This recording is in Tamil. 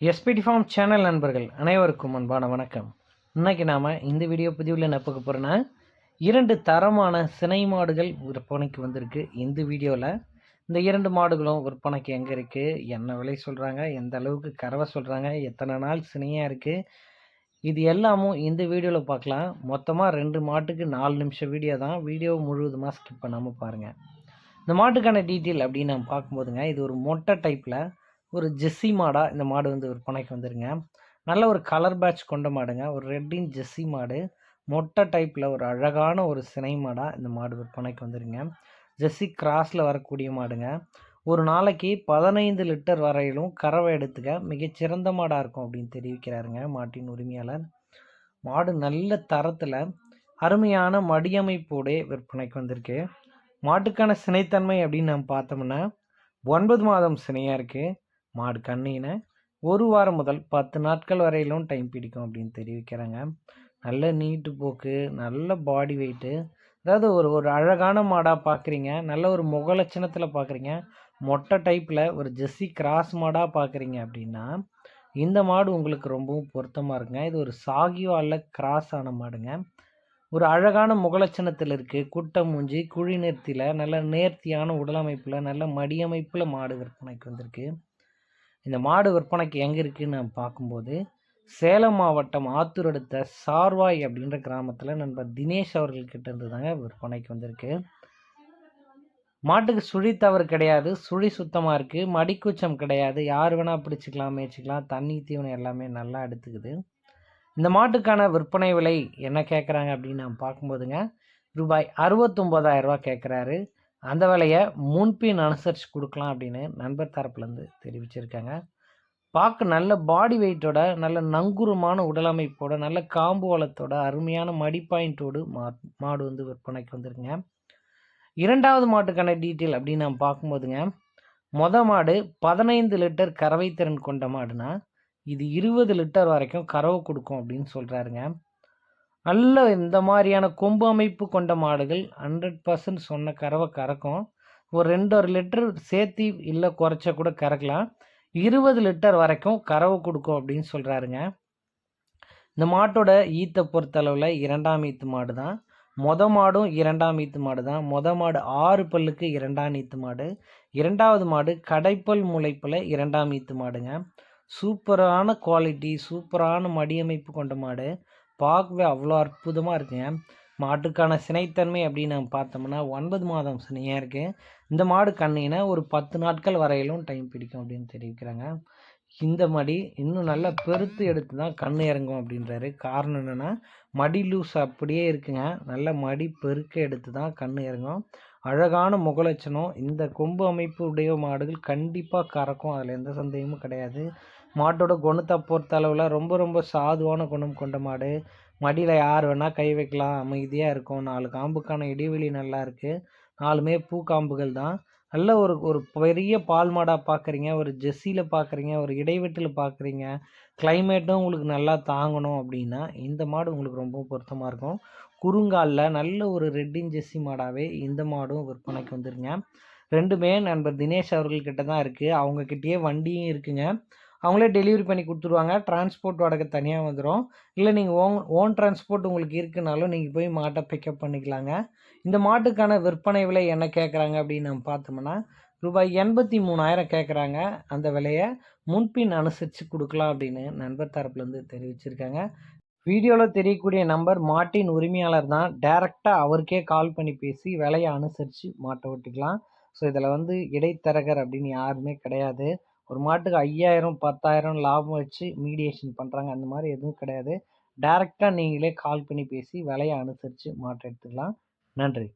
எஸ்பிடி ஃபார்ம் சேனல் நண்பர்கள் அனைவருக்கும் அன்பான வணக்கம். இன்னைக்கு நாம் இந்த வீடியோ பதிவில் என்ன பார்க்க போகிறோன்னா இரண்டு தரமான சினை மாடுகள் விற்பனைக்கு வந்திருக்கு. இந்த வீடியோவில் இந்த இரண்டு மாடுகளும் விற்பனைக்கு எங்கே இருக்குது என்ன விலை சொல்கிறாங்க எந்த அளவுக்கு கறவை சொல்கிறாங்க எத்தனை நாள் சினையாக இருக்குது இது எல்லாமும் இந்த வீடியோவில் பார்க்கலாம். மொத்தமாக ரெண்டு மாட்டுக்கு நாலு நிமிஷம் வீடியோ தான். வீடியோ முழுவதுமாக ஸ்கிப் பண்ணாமல் பாருங்கள் இந்த மாட்டுக்கான டீட்டெயில் அப்படின்னு நம்ம பார்க்கும்போதுங்க இது ஒரு மொட்டை டைப்பில் ஒரு ஜெஸ்ஸி மாடாக இந்த மாடு வந்து விற்பனைக்கு வந்துருங்க. நல்ல ஒரு கலர் பேட்ச் கொண்ட மாடுங்க. ஒரு ரெட்டின் ஜெஸ்ஸி மாடு. மொட்டை டைப்பில் ஒரு அழகான ஒரு சினை மாடாக இந்த மாடு விற்பனைக்கு வந்துருங்க. ஜெஸ்ஸி கிராஸில் வரக்கூடிய மாடுங்க. ஒரு நாளைக்கு பதினைந்து லிட்டர் வரையிலும் கறவை எடுத்துக்க மிகச்சிறந்த மாடாக இருக்கும் அப்படின்னு தெரிவிக்கிறாருங்க மாட்டின் உரிமையாளர். மாடு நல்ல தரத்தில் அருமையான மடியமைப்போடே விற்பனைக்கு வந்திருக்கு. மாட்டுக்கான சினைத்தன்மை அப்படின்னு நம்ம பார்த்தோம்னா ஒன்பது மாதம் சினையாக இருக்குது மாடு கண்ணினை ஒரு வாரம் முதல் பத்து நாட்கள் வரையிலும் டைம் பிடிக்கும் அப்படின்னு தெரிவிக்கிறாங்க. நல்ல நீட்டு போக்கு நல்ல பாடி வெயிட்டு அதாவது ஒரு ஒரு அழகான மாடாக பார்க்குறீங்க நல்ல ஒரு முகலட்சணத்தில் பார்க்குறீங்க மொட்டை டைப்பில் ஒரு ஜெஸ்ஸி கிராஸ் மாடாக பார்க்குறீங்க அப்படின்னா இந்த மாடு உங்களுக்கு ரொம்பவும் பொருத்தமாக இருக்குங்க. இது ஒரு சாகிவாலில் கிராஸ் ஆன மாடுங்க. ஒரு அழகான முகலட்சணத்தில் இருக்குது குட்டை மூஞ்சி குழி நிறுத்தியில் நல்ல நேர்த்தியான உடலமைப்பில் நல்ல மடியமைப்பில் மாடு விற்பனைக்கு வந்திருக்கு. இந்த மாடு விற்பனைக்கு எங்கே இருக்குதுன்னு பார்க்கும்போது சேலம் மாவட்டம் ஆத்தூர் அடுத்த சார்வாய் அப்படின்ற கிராமத்தில் நண்பர் தினேஷ் அவர்கள்கிட்ட இருந்து தாங்க விற்பனைக்கு வந்திருக்கு. மாட்டுக்கு சுழி தவறு கிடையாது சுழி சுத்தமாக இருக்குது மடிக்கூச்சம் கிடையாது யார் வேணால் பிடிச்சிக்கலாம் மேய்ச்சிக்கலாம் தண்ணி தீவனம் எல்லாமே நல்லா எடுத்துக்குது இந்த மாட்டுக்கான விற்பனை விலை என்ன கேட்குறாங்க அப்படின்னு நான் பார்க்கும்போதுங்க ரூபாய் அறுபத்தொம்போதாயிரரூபா கேட்குறாரு அந்த வேலையை முன்பின் அனுசரித்து கொடுக்கலாம் அப்படின்னு நண்பர் தரப்புலேருந்து தெரிவிச்சிருக்காங்க. பார்க்க நல்ல பாடி வெயிட்டோட நல்ல நங்குரமான உடலமைப்போட நல்ல காம்பு வளத்தோட அருமையான மடி பாயிண்ட்டோடு மா மாடு வந்து விற்பனைக்கு வந்துருங்க இரண்டாவது மாட்டுக்கான டீட்டெயில் அப்படின்னு நம்ம பார்க்கும்போதுங்க மொத மாடு பதினைந்து லிட்டர் கறவை திறன் கொண்ட மாடுனா இது இருபது லிட்டர் வரைக்கும் கறவை கொடுக்கும் அப்படின்னு சொல்கிறாருங்க நல்ல இந்த மாதிரியான கொம்பு அமைப்பு கொண்ட மாடுகள் ஹண்ட்ரட் பர்சன்ட் சொன்ன கறவை கறக்கும். ஒரு ரெண்டு ஒரு லிட்டர் சேர்த்தி இல்லை குறைச்ச கூட கறக்கலாம். இருபது லிட்டர் வரைக்கும் கறவை கொடுக்கும் அப்படின்னு சொல்கிறாருங்க இந்த மாட்டோட ஈத்தை பொறுத்தளவில் இரண்டாம் ஈத்து மாடு தான். மொத மாடும் இரண்டாம் ஈத்து மாடு தான். மொத மாடு ஆறு பல்லுக்கு இரண்டாம் ஈத்து மாடு. இரண்டாவது மாடு கடைப்பல் முளைப்பில் இரண்டாம் ஈத்து மாடுங்க. சூப்பரான குவாலிட்டி சூப்பரான மடியமைப்பு கொண்ட மாடு. பார்க்கவே அவ்வளோ அற்புதமாக இருக்குங்க மாட்டுக்கான சினைத்தன்மை அப்படின்னு நம்ம பார்த்தோம்னா ஒன்பது மாதம் சினையாக இருக்குது இந்த மாடு கண்ணினா ஒரு பத்து நாட்கள் வரையிலும் டைம் பிடிக்கும் அப்படின்னு தெரிவிக்கிறாங்க. இந்த மடி இன்னும் நல்லா பெருத்து எடுத்து தான் கண் இறங்கும் அப்படின்றாரு. காரணம் என்னென்னா மடி லூஸ் அப்படியே இருக்குங்க. நல்ல மடி பெருக்க எடுத்து தான் கண் இறங்கும். அழகான முகலட்சணம். இந்த கொம்பு அமைப்பு உடைய மாடுகள் கண்டிப்பாக கறக்கும். அதில் எந்த சந்தேகமும் கிடையாது. மாட்டோட குணத்தை பொறுத்த அளவில் ரொம்ப ரொம்ப சாதுவான குணம் கொண்ட மாடு. மடியில் யார் வேணால் கை வைக்கலாம். அமைதியாக இருக்கும். நாலு காம்புக்கான இடைவெளி நல்லா இருக்குது நாலுமே பூ காம்புகள் தான். நல்ல ஒரு ஒரு பெரிய பால் மாடாக பார்க்குறீங்க ஒரு ஜெஸ்ஸியில் பார்க்குறீங்க ஒரு இடைவெட்டில் பார்க்குறீங்க கிளைமேட்டும் உங்களுக்கு நல்லா தாங்கணும் அப்படின்னா இந்த மாடு உங்களுக்கு ரொம்ப பொருத்தமாக இருக்கும். குறுங்காலில் நல்ல ஒரு ரெட்டின் ஜெஸ்ஸி மாடாகவே இந்த மாடும் விற்பனைக்கு வந்துருங்க. ரெண்டுமே நண்பர் தினேஷ் அவர்கள்கிட்ட தான் இருக்குது அவங்கக்கிட்டேயே வண்டியும் இருக்குங்க. அவங்களே டெலிவரி பண்ணி கொடுத்துருவாங்க. டிரான்ஸ்போர்ட் வாடகை தனியாக வந்துடும் இல்லை நீங்கள் ஓன் ஓன் டிரான்ஸ்போர்ட் உங்களுக்கு இருக்குனாலும் நீங்கள் போய் மாட்டை பிக்கப் பண்ணிக்கலாங்க. இந்த மாட்டுக்கான விற்பனை விலை என்ன கேட்குறாங்க அப்படின்னு நம்ம பார்த்தோம்னா ரூபாய் எண்பத்தி மூணாயிரம் கேட்குறாங்க. அந்த விலையை முன்பின் அனுசரித்து கொடுக்கலாம் அப்படின்னு நண்பர் தரப்புலேருந்து தெரிவிச்சிருக்காங்க. வீடியோவில் தெரியக்கூடிய நம்பர் மாட்டின் உரிமையாளர் தான். டேரெக்டாக அவருக்கே கால் பண்ணி பேசி விலையை அனுசரித்து மாட்டை ஓட்டிக்கலாம். ஸோ இதில் வந்து இடைத்தரகர் அப்படின்னு யாருமே கிடையாது. ஒரு மாட்டுக்கு ஐயாயிரம் பத்தாயிரம் லாபம் வச்சு மீடியேஷன் பண்ணுறாங்க அந்த மாதிரி எதுவும் கிடையாது. டேரெக்டாக நீங்களே கால் பண்ணி பேசி விலையை அனுசரித்து மாட்டை எடுத்துக்கலாம். நன்றி.